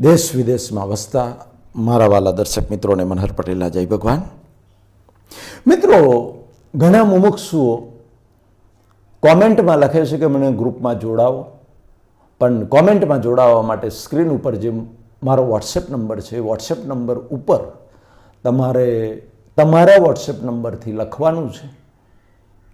દેશ વિદેશમાં વસતા મારા વાલા દર્શક મિત્રોને મનહર પટેલના જય ભગવાન. મિત્રો, ઘણા મુમુક્ષુઓ કોમેન્ટમાં લખે છે કે મને ગ્રુપમાં જોડાવો, પણ કોમેન્ટમાં જોડાવા માટે સ્ક્રીન ઉપર જે મારો વોટ્સએપ નંબર છે વોટ્સએપ નંબર ઉપર તમારે, તમારા વોટ્સએપ નંબરથી લખવાનું છે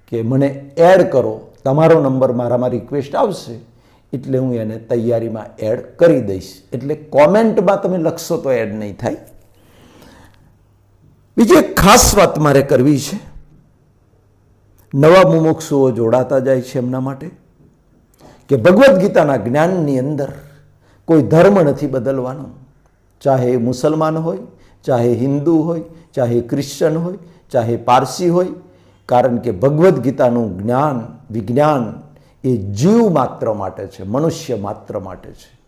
કે મને એડ કરો. તમારો નંબર મારામાં રિક્વેસ્ટ આવશે. એટલે હું એને તૈયારીમાં એડ કરી દઈશ. એટલે કોમેન્ટમાં તમે લખશો તો એડ નહીં થાય. બીજી એક ખાસ વાત મારે કરવી છે. નવા મુમુક્ષુઓ જોડાતા જાય છે એમના માટે કે ભગવદ્ ગીતાના જ્ઞાનની અંદર કોઈ ધર્મ નથી બદલવાનો. ચાહે મુસલમાન હોય, ચાહે હિન્દુ હોય, ચાહે ક્રિશ્ચન હોય, ચાહે પારસી હોય, કારણ કે ભગવદ્ ગીતાનું જ્ઞાન, વિજ્ઞાન એ જીવ માત્ર માટે છે, મનુષ્ય માત્ર માટે છે.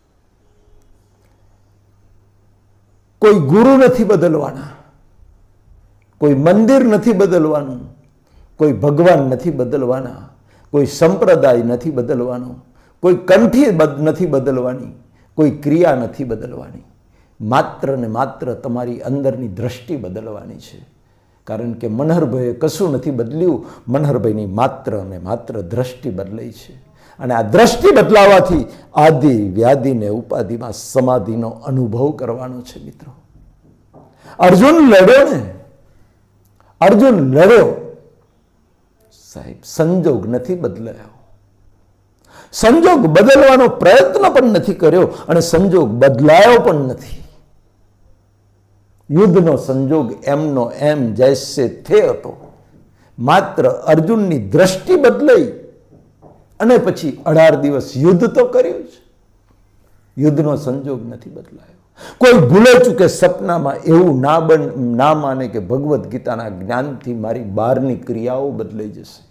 કોઈ ગુરુ નથી બદલવાના, કોઈ મંદિર નથી બદલવાનું, કોઈ ભગવાન નથી બદલવાના, કોઈ સંપ્રદાય નથી બદલવાનો, કોઈ કંઠી નથી બદલવાની, કોઈ ક્રિયા નથી બદલવાની. માત્ર ને માત્ર તમારી અંદરની દ્રષ્ટિ બદલવાની છે. કારણ કે મનહરભાઈએ કશું નથી બદલ્યું. મનહરભાઈની માત્ર અને માત્ર દ્રષ્ટિ બદલાઈ છે. અને આ દ્રષ્ટિ બદલાવાથી આદિ વ્યાધિને ઉપાધિમાં સમાધિનો અનુભવ કરવાનો છે મિત્રો. અર્જુન લડ્યો ને. અર્જુન લડ્યો. સાહેબ, સંજોગ નથી બદલાયો. સંજોગ બદલવાનો પ્રયત્ન પણ નથી કર્યો અને સંજોગ બદલાયો પણ નથી. યુદ્ધનો સંજોગ એમનો એમ જૈસે થે હતો. માત્ર અર્જુનની દ્રષ્ટિ બદલાઈ અને પછી અઢાર દિવસ યુદ્ધ તો કર્યું છે યુદ્ધનો સંજોગ નથી બદલાયો. કોઈ ભૂલે ચૂકે સપનામાં એવું ના બન ના માને કે ભગવદ્ ગીતાના જ્ઞાનથી મારી બહારની ક્રિયાઓ બદલાઈ જશે?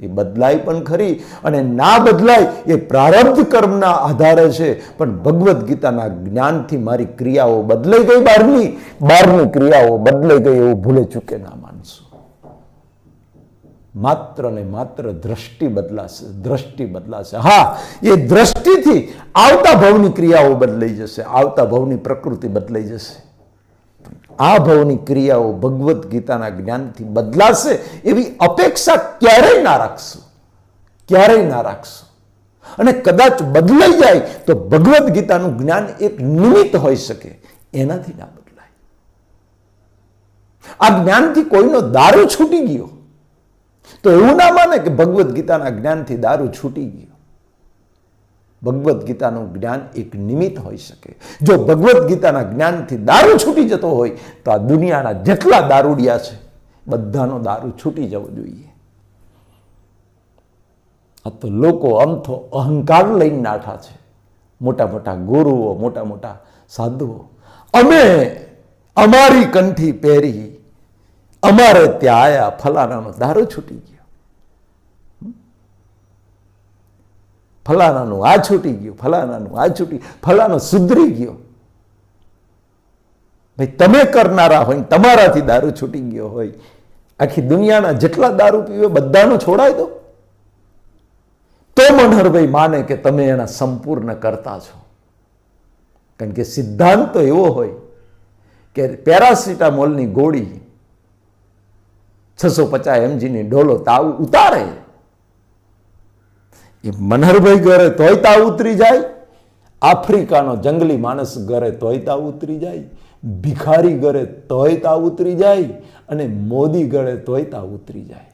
એ બદલાય પણ ખરી અને ના બદલાય એ પ્રારબ્ધ કર્મના આધારે છે. પણ ભગવદ્ ગીતાના જ્ઞાનથી મારી ક્રિયાઓ બદલાઈ ગઈ બહારની બહારની ક્રિયાઓ બદલાઈ ગઈ એવું ભૂલે ચૂકે ના માનશું. માત્ર ને માત્ર દ્રષ્ટિ બદલાશે દ્રષ્ટિ બદલાશે. હા, એ દ્રષ્ટિથી આવતા ભવની ક્રિયાઓ બદલાઈ જશે, આવતા ભવની પ્રકૃતિ બદલાઈ જશે. આ ભાવની ક્રિયાઓ ભગવદ્ ગીતાના જ્ઞાનથી બદલાશે એવી અપેક્ષા ક્યારેય ના રાખશું. ક્યારેય ના રાખશું. અને કદાચ બદલાઈ જાય તો ભગવદ્ ગીતાનું જ્ઞાન એક નિમિત્ત હોઈ શકે. એનાથી ના બદલાય. આ જ્ઞાનથી કોઈનો દારૂ છૂટી ગયો. તો એવું ના માને કે ભગવદ્ ગીતાના જ્ઞાનથી દારૂ છૂટી ગયો. ભગવદ્ ગીતાનું જ્ઞાન એક નિમિત્ત હોઈ શકે. જો ભગવદ્ ગીતાના જ્ઞાનથી દારૂ છૂટી જતો હોય, તો આ દુનિયાના જેટલા દારૂડિયા છે, બધાનો દારૂ છૂટી જવો જોઈએ. આ તો લોકો અમથો અહંકાર લઈને નાઠા છે. મોટા મોટા ગુરુઓ, મોટા મોટા સાધુઓ. અમે અમારી કંઠી પહેરી, અમારે ત્યાં આયા ફલાણાનો દારૂ છૂટી ગયો. ફલાણાનું આ છૂટી ગયું, ફલાણાનું આ છૂટી ફલાણો સુધરી ગયો. ભાઈ, તમે કરનારા હોય, તમારાથી દારૂ છૂટી ગયો હોય, આખી દુનિયાના જેટલા દારૂ પીવે બધાનો છોડાય દો. તો મનહરભાઈ માને કે તમે એના સંપૂર્ણ કરતા છો. કારણ કે સિદ્ધાંત તો એવો હોય કે પેરાસિટામોલની ગોળી છસો પચાસ એમજીની ડોલો તાવ ઉતારે. એ મનહરભાઈ ઘરે તોયતા ઉતરી જાય, આફ્રિકાનો જંગલી માણસ ઘરે તોયતા ઉતરી જાય, ભિખારી ઘરે તોયતા ઉતરી જાય અને મોદી ઘરે તોયતા ઉતરી જાય.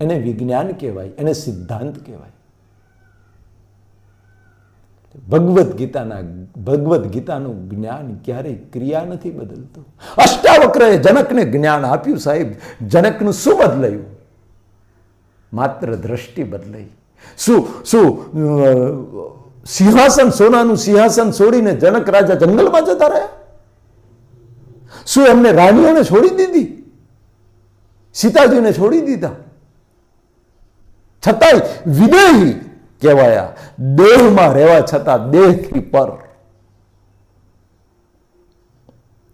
એને વિજ્ઞાન કહેવાય, એને સિદ્ધાંત કહેવાય. ભગવદ્ ગીતાના, ભગવદ્ ગીતાનું જ્ઞાન ક્યારેય ક્રિયા નથી બદલતું. અષ્ટાવક્રએ જનકને જ્ઞાન આપ્યું સાહેબ, જનકનું શું બદલાયું માત્ર દ્રષ્ટિ બદલાઈ. શું શું સિંહાસન, સોનાનું સિંહાસન છોડીને જનક રાજા જંગલમાં જતા રહ્યા? શું એમને રાણીઓને છોડી દીધી? સીતાજીને છોડી દીધા? છતાંય વિદેહી કહેવાયા. દેહમાં રહેવા છતાં દેહથી પર.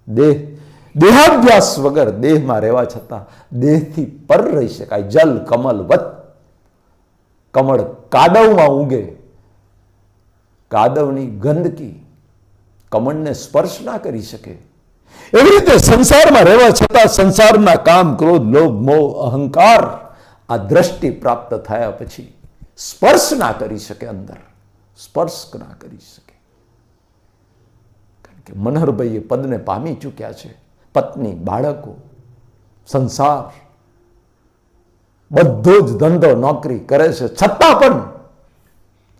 દેહ, દેહાભ્યાસ વગર દેહમાં રહેવા છતાં દેહથી પર રહી શકાય. જલ, કમલ, વત કમળ કાદવમાં ઊગે. કાદવની ગંદકી કમળને સ્પર્શ ના કરી શકે. એવી રીતે સંસારમાં રહેવા છતાં સંસારના કામ, ક્રોધ, લોભ, મોહ, અહંકાર આ દ્રષ્ટિ પ્રાપ્ત થયા પછી સ્પર્શ ના કરી શકે અંદર. સ્પર્શ ના કરી શકે. કારણ કે મનહરભાઈ એ પદને પામી ચૂક્યા છે. પત્ની, બાળકો, સંસાર. બધો જ ધંધો નોકરી કરે છે. છતાં પણ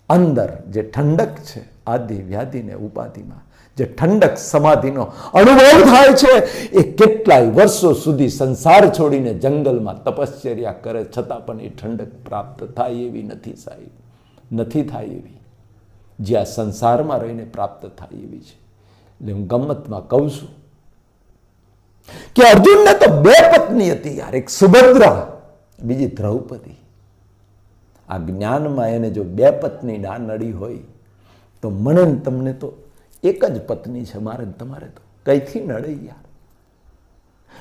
અંદર જે ઠંડક છે, આદિ વ્યાધિને ઉપાધિમાં, જે ઠંડક સમાધિનો અનુભવ થાય છે, એ કેટલાય વર્ષો સુધી સંસાર છોડીને જંગલમાં તપશ્ચર્યા કરે, છતાં પણ એ ઠંડક પ્રાપ્ત થાય એવી નથી સાહેબ. નથી થાય એવી. જ્યાં સંસારમાં રહીને પ્રાપ્ત થાય એવી છે. એટલે હું ગમતમાં કહું છું કે અર્જુનને તો બે પત્ની હતી યાર, એક સુભદ્રા બીજી દ્રૌપદી. આ જ્ઞાનમાં એને જો બે પત્ની ના નડી હોય, તો મને તમને તો એક જ પત્ની છે મારે તમારે તો. કઈથી નડે યાર?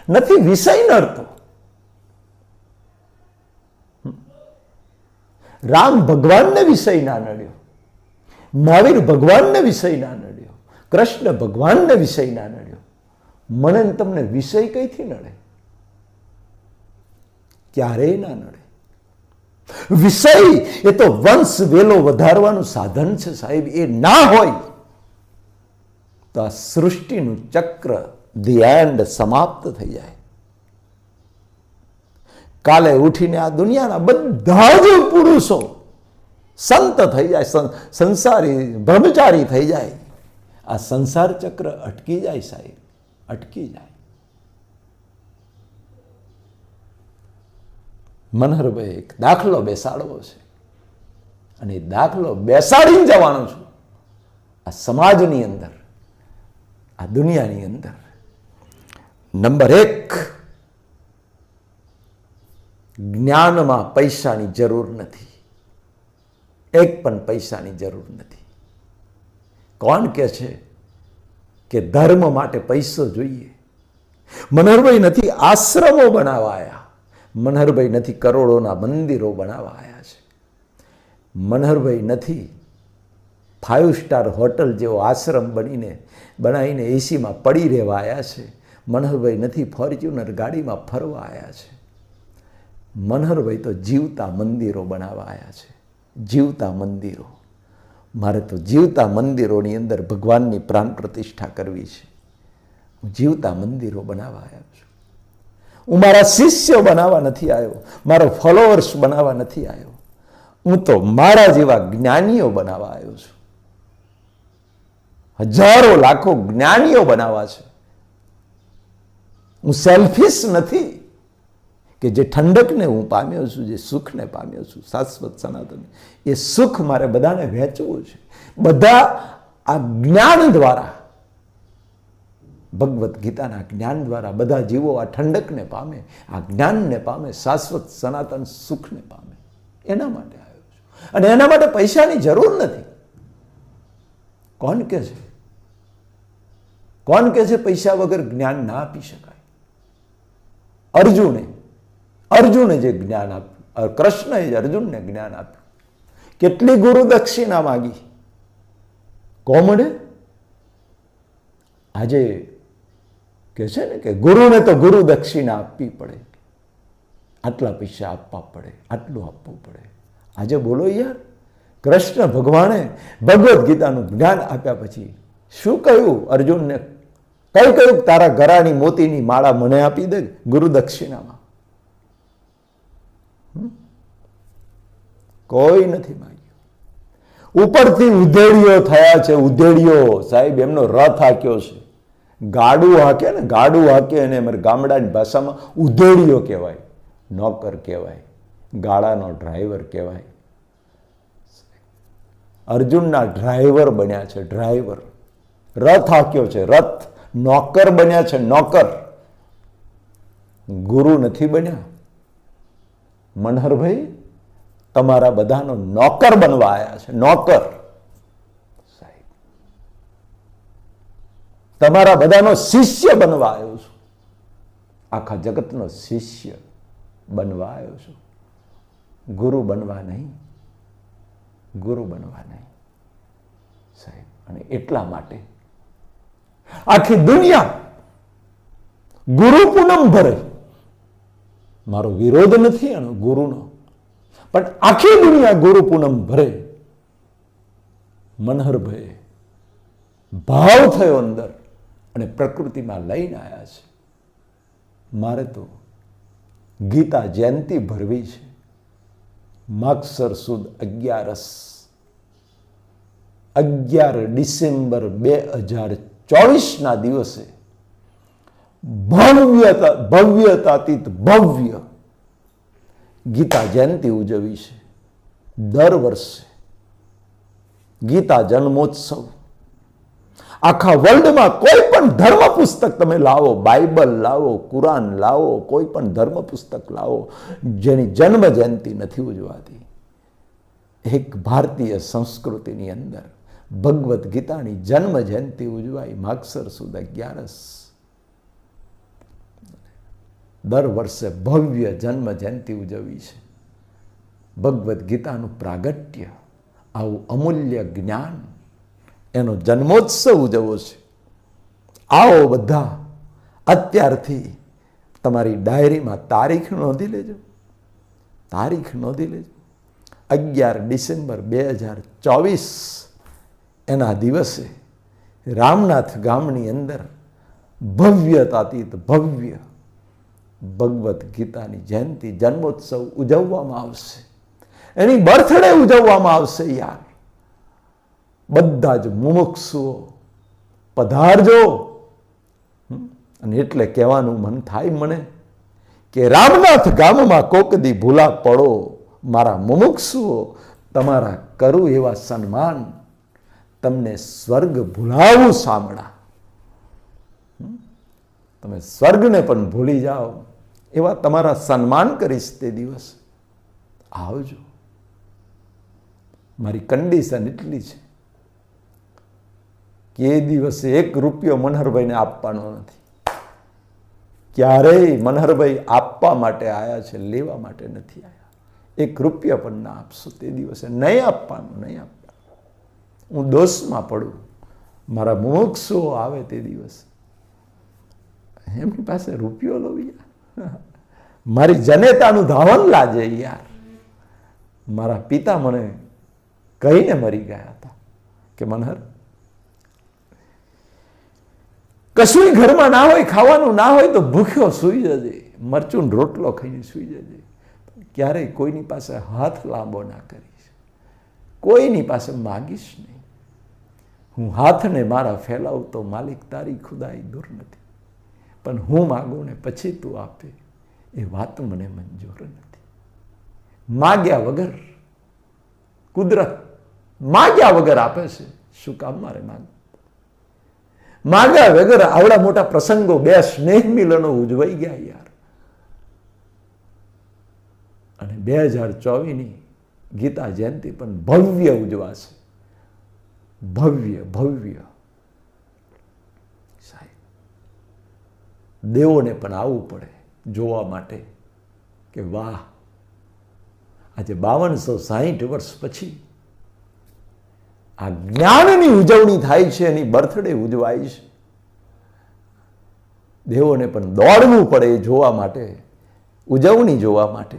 નથી વિષય નડતો રામ ભગવાનને વિષય ના નડ્યો. મહાવીર ભગવાનને વિષય ના નડ્યો. કૃષ્ણ ભગવાનને વિષય ના નડ્યો. મને તમને વિષય કઈથી નડે? ક્યારેય ના નડે. વિષય એ તો વંશ વેલો વધારવાનું સાધન છે સાહેબ. એ ના હોય તો આ સૃષ્ટિનું ચક્ર ધી એન્ડ સમાપ્ત થઈ જાય. કાલે ઉઠીને આ દુનિયાના બધા જ પુરુષો સંત થઈ જાય સંસારી, બ્રહ્મચારી થઈ જાય. આ સંસાર ચક્ર અટકી જાય સાહેબ. અટકી જાય. મનહરભાઈ એક દાખલો બેસાડવો છે. અને એ દાખલો બેસાડીને જવાનો છું. આ સમાજની અંદર, આ દુનિયાની અંદર. નંબર એક, જ્ઞાનમાં પૈસાની જરૂર નથી. એક પણ પૈસાની જરૂર નથી. કોણ કે છે કે ધર્મ માટે પૈસો જોઈએ? મનહરભાઈ નથી આશ્રમો બનાવાયા. મનહરભાઈ નથી, કરોડોના મંદિરો બનાવાયા છે. મનહરભાઈ નથી ફાઇવ સ્ટાર હોટલ જેવો આશ્રમ બનીને, બનાવીને એસીમાં પડી રહેવા આવ્યા છે. મનહરભાઈ નથી, ફોર્ચ્યુનર ગાડીમાં ફરવા આવ્યા છે. મનહરભાઈ તો જીવતા મંદિરો બનાવવા આવ્યા છે. જીવતા મંદિરો. મારે તો જીવતા મંદિરોની અંદર ભગવાનની પ્રાણ પ્રતિષ્ઠા કરવી છે. હું જીવતા મંદિરો બનાવવા આવ્યો છું. હું મારા શિષ્ય બનાવવા નથી આવ્યો. મારો ફોલોઅર્સ બનાવવા નથી આવ્યો. હું તો મારા જેવા જ્ઞાનીઓ બનાવવા આવ્યો છું. હજારો લાખો જ્ઞાનીઓ બનાવવા છે. હું સેલ્ફિશ નથી કે જે ઠંડકને હું પામ્યો છું, જે સુખને પામ્યો છું, શાશ્વત સનાતન. એ સુખ મારે બધાને વહેંચવું છે. બધા આ જ્ઞાન દ્વારા ભગવદ્ ગીતાના જ્ઞાન દ્વારા બધા જીવો આ ઠંડકને પામે, આ જ્ઞાનને પામે, શાશ્વત સનાતન સુખને પામે. એના માટે આવ્યો છું. અને એના માટે પૈસાની જરૂર નથી. કોણ કે છે? કોણ કે છે પૈસા વગર જ્ઞાન ના આપી શકાય? અર્જુને અર્જુને જે જ્ઞાન આપ્યું કૃષ્ણએ જ અર્જુનને જ્ઞાન આપ્યું. કેટલી ગુરુ દક્ષિણા માગી? કોમડે આજે કે છે ને કે ગુરુને તો ગુરુ દક્ષિણા આપવી પડે. આટલા પૈસા આપવા પડે, આટલું આપવું પડે. આજે બોલો યાર, કૃષ્ણ ભગવાને ભગવદ્ ગીતાનું જ્ઞાન આપ્યા પછી શું કહ્યું? અર્જુનને કઈ કહ્યું? તારા ગરાની મોતીની માળા મને આપી દે ગુરુ દક્ષિણામાં. કોઈ નથી માગ્યું. ઉપરથી ઉધેડીઓ થયા છે, ઉધેડીઓ. સાહેબ, એમનો રથ આક્યો છે. ગાડું હાકે ને, ગાડું હાકે અને અમારે ગામડાની ભાષામાં ઉધેડીઓ કહેવાય, નોકર કહેવાય ગાડાનો ડ્રાઈવર કહેવાય. અર્જુનના ડ્રાઈવર બન્યા છે ડ્રાઈવર રથ હાક્યો છે, રથ નોકર બન્યા છે, નોકર. ગુરુ નથી બન્યા. મનહરભાઈ, તમારા બધાનો નોકર બનવા આવ્યા છે, નોકર સાહેબ તમારા બધાનો શિષ્ય બનવા આવ્યો છું. આખા જગતનો શિષ્ય બનવા આવ્યો છું. ગુરુ બનવા નહીં. ગુરુ બનવા નહીં. સાહેબ, અને એટલા માટે આખી દુનિયા ગુરુ પૂનમ ભરે. મારો વિરોધ નથી એનો ગુરુનો. પણ આખી દુનિયા ગુરુ પૂનમ ભરે. મનહરભાઈ ભાવ થયો અંદર. અને પ્રકૃતિમાં લઈને આવ્યા છે. મારે તો ગીતા જયંતિ ભરવી છે. માગસર સુદ અગિયારસ. અગિયાર ડિસેમ્બર બે હજાર ચોવીસના દિવસે ભવ્યતા, ભવ્યતાતીત ભવ્ય ગીતા જયંતિ ઉજવી છે. દર વર્ષે ગીતા જન્મોત્સવ આખા વર્લ્ડમાં કોઈ પણ ધર્મ પુસ્તક તમે લાવો, બાઇબલ લાવો, કુરાન લાવો કોઈ પણ ધર્મ પુસ્તક લાવો, જેની જન્મ જયંતિ નથી ઉજવાતી. એક ભારતીય સંસ્કૃતિની અંદર ભગવદ્ ગીતાની જન્મ જયંતિ ઉજવાય માગસર સુદ અગિયારસ. દર વર્ષે ભવ્ય જન્મ જયંતિ ઉજવી છે. ભગવદ્ ગીતાનું પ્રાગટ્ય, આવું અમૂલ્ય જ્ઞાન એનો જન્મોત્સવ ઉજવો છે. આવો બધા અત્યારથી તમારી ડાયરીમાં તારીખ નોંધી લેજો. તારીખ નોંધી લેજો. અગિયાર ડિસેમ્બર બે હજાર ચોવીસ એના દિવસે રામનાથ ગામની અંદર ભવ્યતાતીત ભવ્ય ભગવદ્ ગીતાની જયંતિ જન્મોત્સવ ઉજવવામાં આવશે. એની બર્થડે ઉજવવામાં આવશે યાર. બધા જ મુમુક્ષુઓ પધારજો. અને એટલે કહેવાનું મન થાય મને કે રામનાથ ગામમાં કોકદી ભૂલા પડો. મારા મુમુક્ષુઓ તમારા કરું એવા સન્માન. તમને સ્વર્ગ ભૂલાવું સાંભળા? તમે સ્વર્ગને પણ ભૂલી જાઓ. એવા તમારા સન્માન કરીશ તે દિવસ. આવજો. મારી કન્ડિશન એટલી છે. કે એ દિવસે એક રૂપિયો મનહરભાઈને આપવાનો નથી. ક્યારેય મનહરભાઈ આપવા માટે આવ્યા છે, લેવા માટે નથી આવ્યા એક રૂપિયા પણ ના આપશો, તે દિવસે નહીં આપવાનું નહીં આપવાનું. હું દોષમાં પડું, મારા મોક્ષો આવે તે દિવસે. એમની પાસે રૂપિયો લો યાર. મારી જનેતાનું ધાવન લાજે યાર. મારા પિતા મને કહીને મરી ગયા હતા કે મનહર કશું ઘરમાં ના હોય, ખાવાનું ના હોય તો ભૂખ્યો સૂઈ જજે. મરચું રોટલો ખાઈને સૂઈ જજે. ક્યારેય કોઈની પાસે હાથ લાંબો ના કરીશ. કોઈની પાસે માગીશ નહીં. હું હાથને મારા ફેલાવતો માલિક તારી ખુદાઈ દૂર નથી. પણ હું માગું ને પછી તું આપે. એ વાત મને મંજૂર નથી. માગ્યા વગર કુદરત માગ્યા વગર આપે છે. શું કામ મારે માગ માગ્યા વગર આવડા મોટા પ્રસંગો બે સ્નેહ મિલનો ઉજવાઈ ગયા યાર. અને બે હજાર ચોવીસની ગીતા જયંતિ પણ ભવ્ય ઉજવાશે. ભવ્ય ભવ્ય. સાહેબ, દેવોને પણ આવવું પડે જોવા માટે કે વાહ. આજે બાવનસો સાહીઠ વર્ષ પછી આ જ્ઞાનની ઉજવણી થાય છે, એની બર્થડે ઉજવાય છે. દેવોને પણ દોડવું પડે જોવા માટે, ઉજવણી જોવા માટે.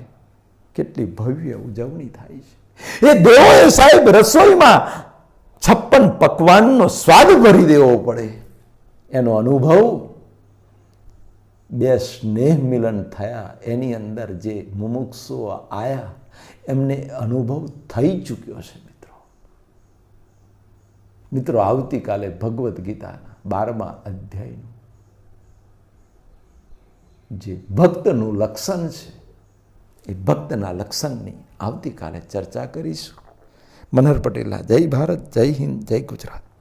કેટલી ભવ્ય ઉજવણી થાય છે. એ દેવોએ સાહેબ રસોઈમાં છપ્પન પકવાનનો સ્વાદ ભરી દેવો પડે. એનો અનુભવ, બે સ્નેહ મિલન થયા, એની અંદર જે મુમુક્ષો આયા, એમને અનુભવ થઈ ચૂક્યો છે. મિત્રો, આવતીકાલે ભગવદ્ ગીતાના બારમા અધ્યાયનું. જે ભક્તનું લક્ષણ છે, એ ભક્તના લક્ષણની આવતીકાલે ચર્ચા કરીશું. મનહર પટેલા જય ભારત, જય હિન્દ, જય ગુજરાત.